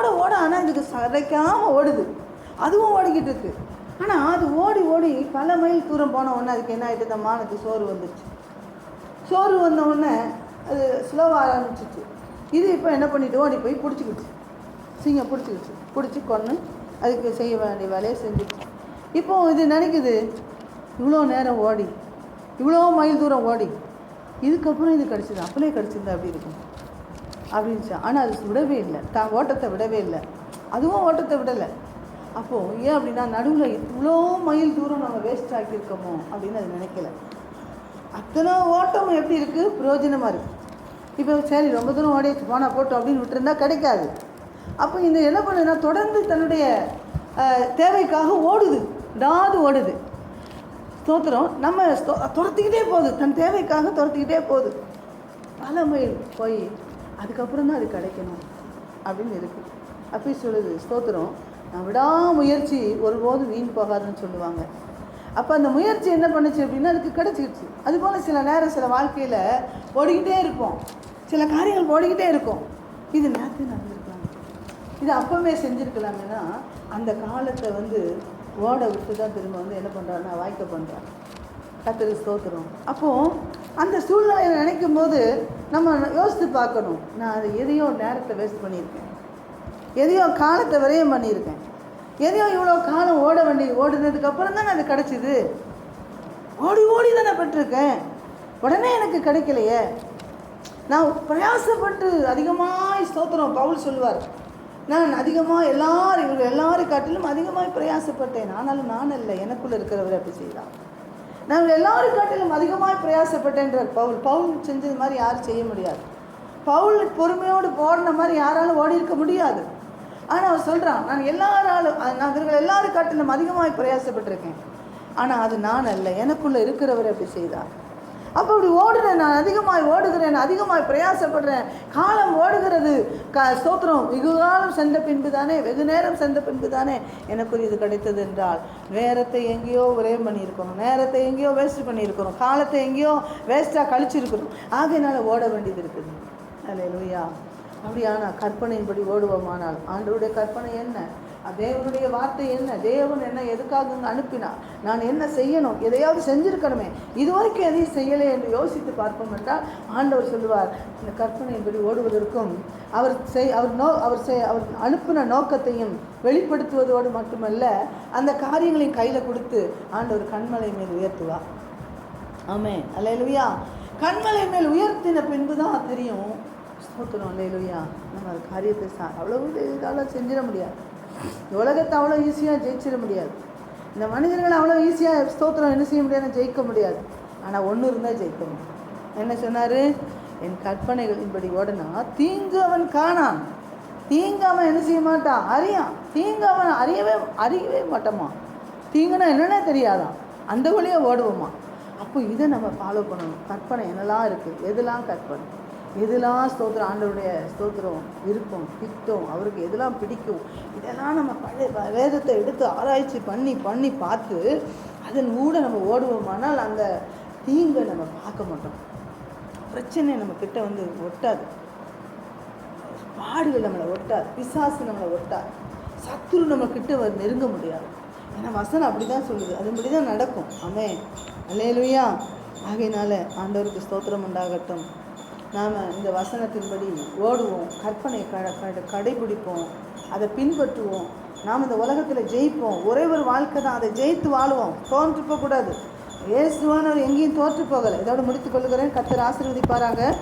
ஓட ஓட ஆனால் இதுக்கு சதைக்காமல் ஓடுது. அதுவும் ஓடிக்கிட்டு இருக்கு. ஆனால் அது ஓடி ஓடி பல மைல் தூரம் போன உடனே அதுக்கு என்ன ஆகிட்டு இந்த மானுக்கு சோறு வந்துச்சு சோறு வந்த உடனே அது ஸ்லோவாக ஆரம்பிச்சிச்சு. இது இப்போ என்ன பண்ணிட்டு ஓடி போய் பிடிச்சிக்கிச்சு. சிங்கம் பிடிச்சிக்கிச்சு. பிடிச்சி கொன்று அதுக்கு செய்ய வேண்டிய வேலையை செஞ்சுச்சு. இப்போ இது நினைக்குது இவ்வளோ நேரம் ஓடி இவ்வளோ மைல் தூரம் ஓடி இதுக்கப்புறம் இது கிடச்சிது அப்போலே கிடச்சிருந்தா அப்படி இருக்கும். அப்படின்ச்சு ஆனால் அது விடவே இல்லை. தான் ஓட்டத்தை விடவே இல்லை. அதுவும் ஓட்டத்தை விடலை. அப்போது ஏன் அப்படின்னா நடுவில் இவ்வளோ மைல் தூரம் நம்ம வேஸ்ட் ஆக்கியிருக்கோமோ அப்படின்னு அது நினைக்கல. அத்தனை ஓட்டம் எப்படி இருக்குது பிரயோஜனமாக இருக்குது இப்போ சரி ரொம்ப தூரம் ஓடிச்சு போனால் போட்டோம் அப்படின்னு விட்டுருந்தா கிடைக்காது. அப்போ இந்த என்ன பண்ணுதுன்னா தொடர்ந்து தன்னுடைய தேவைக்காக ஓடுது. விடாது ஓடுது. ஸ்தோத்திரம் நம்ம துரத்திக்கிட்டே போகுது. தன் தேவைக்காக துரத்திக்கிட்டே போகுது. பல மைல் போய் அதுக்கப்புறம் தான் அது கிடைக்கணும் அப்படின்னு இருக்குது அப்படி சொல்லுது ஸ்தோத்திரம். நான் விடாமுயற்சி ஒருபோதும் வீண் போகாதுன்னு சொல்லுவாங்க. அப்போ அந்த முயற்சி என்ன பண்ணுச்சு அப்படின்னா அதுக்கு கிடைச்சிருச்சு. அதுபோல் சில நேரம் சில வாழ்க்கையில் ஓடிக்கிட்டே இருப்போம். சில காரியங்கள் ஓடிக்கிட்டே இருக்கும். இது நேரத்தை நடந்திருக்கலாம். இது அப்பவே செஞ்சுருக்கலாமேனா அந்த காலத்தை வந்து ஓட விட்டு தான் திரும்ப வந்து என்ன பண்ணுறாருன்னா வாய்க்க பண்ணுறாரு கத்திரி ஸ்தோத்திரம். அப்போது அந்த சூழ்நிலையை நினைக்கும் போது நம்ம யோசித்து பார்க்கணும் நான் அது எதையோ நேரத்தை வேஸ்ட் பண்ணியிருக்கேன். எதையோ காலத்தை விரயம் பண்ணியிருக்கேன். எதையோ இவ்வளோ காலம் ஓட வேண்டி ஓடுனதுக்கு அப்புறம் தானே அது கிடச்சிது. ஓடி ஓடி தானே பெற்றிருக்கேன். உடனே எனக்கு கிடைக்கலையே. நான் பிரயாசப்பட்டு அதிகமாக ஸ்தோத்திரம் பவுல் சொல்லுவார் நான் அதிகமாக எல்லாரும் இவர்கள் எல்லாரும் காட்டிலும் அதிகமாக பிரயாசப்பட்டேன். ஆனாலும் நான் அல்ல எனக்குள்ளே இருக்கிறவர் அப்படி செய்தான் நாங்கள் எல்லாரும் காட்டிலும் அதிகமாக பிரயாசப்பட்டேன்றார் பவுல். பவுல் செஞ்சது மாதிரி யாரும் செய்ய முடியாது. பவுல் பொறுமையோடு ஓடின மாதிரி யாராலும் ஓடி இருக்க முடியாது. ஆனால் அவர் சொல்கிறான் நான் எல்லாராலும் நான் இவர்கள் எல்லாரும் காட்டிலும் அதிகமாக பிரயாசப்பட்டிருக்கேன். ஆனால் அது நான் அல்ல எனக்குள்ளே இருக்கிறவர் அப்படி செய்தார். அப்போ இப்படி ஓடுறேன் நான் அதிகமாய் ஓடுகிறேன் அதிகமாய் பிரயாசப்படுறேன். காலம் ஓடுகிறது. க ஸ்தோத்திரம். வெகு காலம் சென்ற பின்பு தானே வெகு நேரம் சென்ற பின்பு தானே எனக்கு இது கிடைத்தது என்றால் நேரத்தை எங்கேயோ ஒரே பண்ணியிருக்கிறோம். நேரத்தை எங்கேயோ வேஸ்ட் பண்ணியிருக்கிறோம். காலத்தை எங்கேயோ வேஸ்ட்டாக கழிச்சிருக்கிறோம். ஆகையினால ஓட வேண்டியது இருக்குது. அலே லூயா அப்படியானா கற்பனையின்படி ஓடுவோமானால் ஆண்டோடைய கற்பனை என்ன? தேவனுடைய வார்த்தை என்ன? தேவன் என்ன எதுக்காக அனுப்பினா அனுப்பினார்? நான் என்ன செய்யணும்? எதையாவது செஞ்சுருக்கணுமே. இது வரைக்கும் எதையும் செய்யலை என்று யோசித்து பார்ப்போம் என்றால் ஆண்டவர் சொல்லுவார் இந்த கற்பனையின்படி ஓடுவதற்கும் அவர் செய் அவர் நோ அவர் செய் அவர் அனுப்பின நோக்கத்தையும் வெளிப்படுத்துவதோடு மட்டுமல்ல அந்த காரியங்களையும் கையில் கொடுத்து ஆண்டவர் கண்மலை மேல் உயர்த்துவார். ஆமே அல்லையா கண்மலை மேல் உயர்த்தின பின்பு தான் தெரியும். ஸ்தோத்திரம். அல்லேலுயா. நம்ம அது காரியத்தை சா அவ்வளோ இதால் செஞ்சிட முடியாது. உலகத்தை அவ்வளோ ஈஸியாக ஜெயிச்சிட முடியாது. இந்த மனிதர்களை அவ்வளோ ஈஸியாக ஸ்தோத்திரம் என்ன செய்ய முடியாது? ஜெயிக்க முடியாது. ஆனால் ஒன்று இருந்தால் ஜெயிக்க முடியும். என்ன சொன்னார்? என் கற்பனைகளின்படி ஓடனா தீங்கு அவன் காணான். தீங்கு அவன் என்ன செய்ய மாட்டான்? அறியான். தீங்கு அவன் அறியவே அறியவே மாட்டோமா தீங்குனா என்னென்னே தெரியாதான் அந்த வழியாக ஓடுவோமா அப்போ இதை நம்ம ஃபாலோ பண்ணணும். கற்பனை என்னெல்லாம் இருக்குது எதெல்லாம் கற்பனை? எதெல்லாம் ஸ்தோத்திரம் ஆண்டவருடைய ஸ்தோத்திரம் விருப்பம் பித்தம் அவருக்கு எதெல்லாம் பிடிக்கும் இதெல்லாம் நம்ம பழைய வேதத்தை எடுத்து ஆராய்ச்சி பண்ணி பண்ணி பார்த்து அதன் கூட நம்ம ஓடுவோமானால் அந்த தீங்கை நம்ம பார்க்க மாட்டோம். பிரச்சனை நம்ம கிட்ட வந்து ஒட்டாது. பாடுகள் நம்மளை ஒட்டாது. பிசாசு நம்மளை ஒட்டாது. சத்துரு நம்ம கிட்ட நெருங்க முடியாது. ஏன்னா வசனம் அப்படி தான் சொல்லுது. அதுபடி தான் நடக்கும். அமே அல்லேலுயா. ஆகையினால ஆண்டவருக்கு ஸ்தோத்திரம் உண்டாகட்டும். நாம் இந்த வசனத்தின்படி ஓடுவோம் கற்பனை க கடைபிடிப்போம் அதை பின்பற்றுவோம். நாம் இந்த உலகத்தில் ஜெயிப்போம். ஒரே ஒரு வாழ்க்கை தான். அதை ஜெயித்து வாழுவோம். தோற்று போகக்கூடாது. இயேசுவானவர் எங்கேயும் தோற்று போகலை. இதோடு முடித்துக் கொள்கிறேன் கத்தர் ஆசீர்வதிப்பாராங்க.